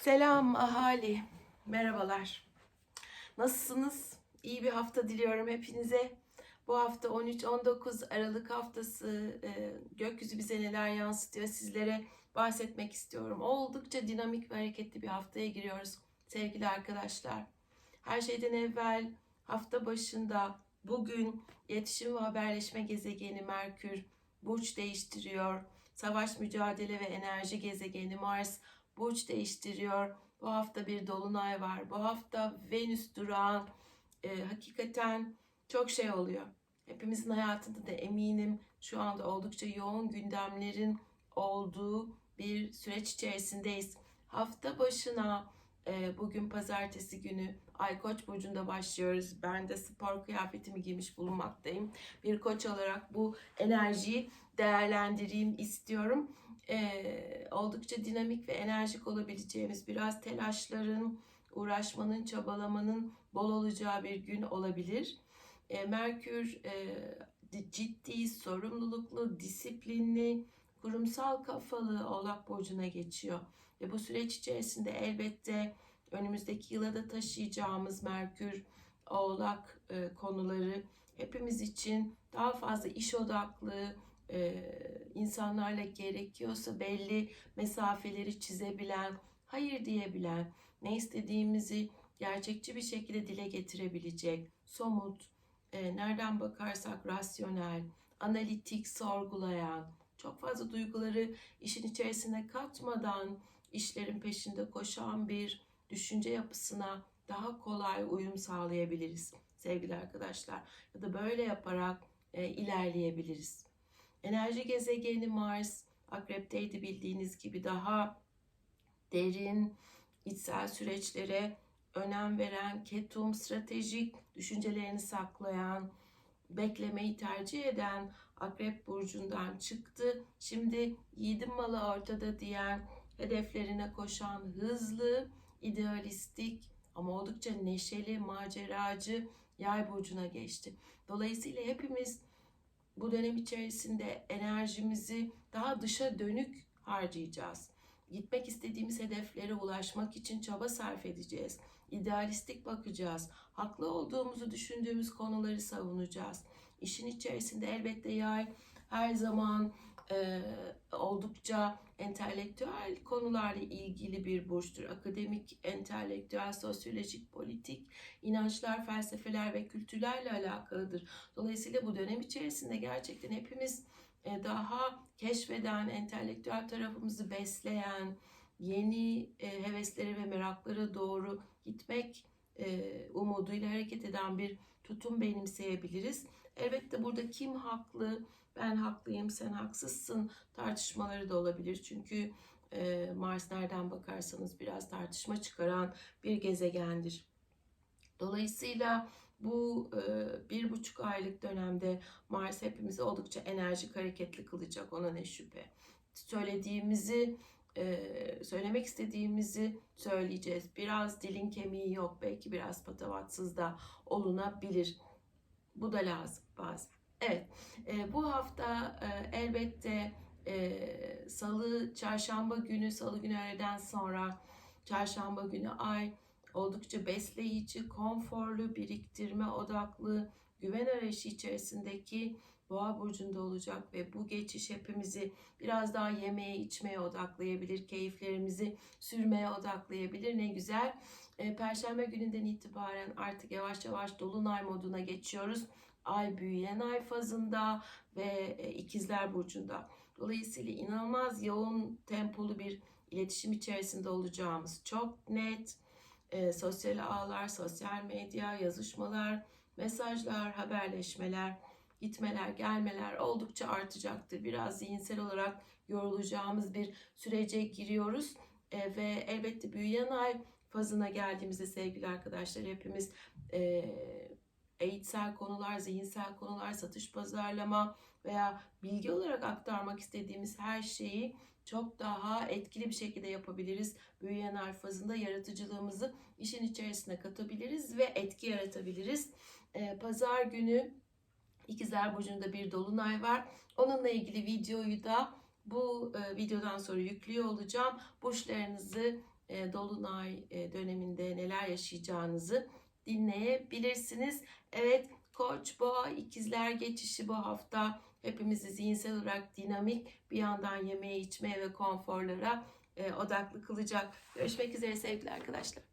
Selam ahali. Merhabalar. Nasılsınız? İyi bir hafta diliyorum hepinize. Bu hafta 13-19 Aralık haftası e, gökyüzü bize neler yansıtıyor sizlere bahsetmek istiyorum. Oldukça dinamik ve hareketli bir haftaya giriyoruz sevgili arkadaşlar. Her şeyden evvel hafta başında bugün iletişim ve haberleşme gezegeni Merkür burç değiştiriyor. Savaş, mücadele ve enerji gezegeni Mars burç değiştiriyor. Bu hafta bir dolunay var. Bu hafta Venüs durağan e, hakikaten çok şey oluyor. Hepimizin hayatında da eminim şu anda oldukça yoğun gündemlerin olduğu bir süreç içerisindeyiz. Hafta başına e, bugün pazartesi günü Ay Koç burcunda başlıyoruz. Ben de spor kıyafetimi giymiş bulunmaktayım. Bir koç olarak bu enerjiyi değerlendireyim istiyorum. Ee, oldukça dinamik ve enerjik olabileceğimiz biraz telaşların, uğraşmanın, çabalamanın bol olacağı bir gün olabilir. Ee, Merkür e, ciddi, sorumluluklu, disiplinli, kurumsal kafalı Oğlak Burcu'na geçiyor. Ve bu süreç içerisinde elbette önümüzdeki yıla da taşıyacağımız Merkür, Oğlak e, konuları hepimiz için daha fazla iş odaklı, e, insanlarla gerekiyorsa belli mesafeleri çizebilen, hayır diyebilen, ne istediğimizi gerçekçi bir şekilde dile getirebilecek, somut, e, nereden bakarsak rasyonel, analitik, sorgulayan, çok fazla duyguları işin içerisine katmadan işlerin peşinde koşan bir düşünce yapısına daha kolay uyum sağlayabiliriz sevgili arkadaşlar. Ya da böyle yaparak e, ilerleyebiliriz. Enerji gezegeni Mars akrepteydi bildiğiniz gibi daha derin içsel süreçlere önem veren, ketum, stratejik düşüncelerini saklayan, beklemeyi tercih eden Akrep Burcu'ndan çıktı. Şimdi yiğidim malı ortada diyen, hedeflerine koşan, hızlı, idealistik ama oldukça neşeli, maceracı Yay Burcu'na geçti. Dolayısıyla hepimiz bu dönem içerisinde enerjimizi daha dışa dönük harcayacağız. Gitmek istediğimiz hedeflere ulaşmak için çaba sarf edeceğiz. İdealistik bakacağız. Haklı olduğumuzu düşündüğümüz konuları savunacağız. İşin içerisinde elbette yay her zaman e, oldukça entelektüel konularla ilgili bir burçtur. Akademik, entelektüel, sosyolojik, politik inançlar, felsefeler ve kültürlerle alakalıdır. Dolayısıyla bu dönem içerisinde gerçekten hepimiz e, daha keşfeden, entelektüel tarafımızı besleyen, yeni e, heveslere ve meraklara doğru gitmek e, umuduyla hareket eden bir tutum benimseyebiliriz. Elbette burada kim haklı, ben haklıyım, sen haksızsın tartışmaları da olabilir. Çünkü e, Mars nereden bakarsanız biraz tartışma çıkaran bir gezegendir. Dolayısıyla bu e, bir buçuk aylık dönemde Mars hepimizi oldukça enerjik hareketli kılacak ona ne şüphe. Söylediğimizi e, söylemek istediğimizi söyleyeceğiz. Biraz dilin kemiği yok belki biraz patavatsız da olunabilir. Bu da lazım bazen. Evet e, bu hafta e, elbette e, salı çarşamba günü salı günü öğleden sonra çarşamba günü ay oldukça besleyici, konforlu, biriktirme odaklı, güven arayışı içerisindeki Boğa burcunda olacak ve bu geçiş hepimizi biraz daha yemeye içmeye odaklayabilir, keyiflerimizi sürmeye odaklayabilir. Ne güzel. E, Perşembe gününden itibaren artık yavaş yavaş dolunay moduna geçiyoruz. Ay büyüyen ay fazında ve e, ikizler burcunda. Dolayısıyla inanılmaz yoğun tempolu bir iletişim içerisinde olacağımız çok net. E, sosyal ağlar, sosyal medya, yazışmalar, mesajlar, haberleşmeler, gitmeler, gelmeler oldukça artacaktır. Biraz zihinsel olarak yorulacağımız bir sürece giriyoruz. E, ve elbette büyüyen ay fazına geldiğimizde sevgili arkadaşlar hepimiz e, eğitsel konular, zihinsel konular, satış pazarlama veya bilgi olarak aktarmak istediğimiz her şeyi çok daha etkili bir şekilde yapabiliriz. Büyüyen ay fazında yaratıcılığımızı işin içerisine katabiliriz ve etki yaratabiliriz. Ee, Pazar günü İkizler Burcu'nda bir dolunay var. Onunla ilgili videoyu da bu e, videodan sonra yüklüyor olacağım. Burçlarınızı e, dolunay e, döneminde neler yaşayacağınızı dinleyebilirsiniz. Evet Koç, Boğa, ikizler geçişi bu hafta hepimizi zihinsel olarak dinamik bir yandan yemeğe, içmeye ve konforlara e, odaklı kılacak. Görüşmek üzere sevgili arkadaşlar.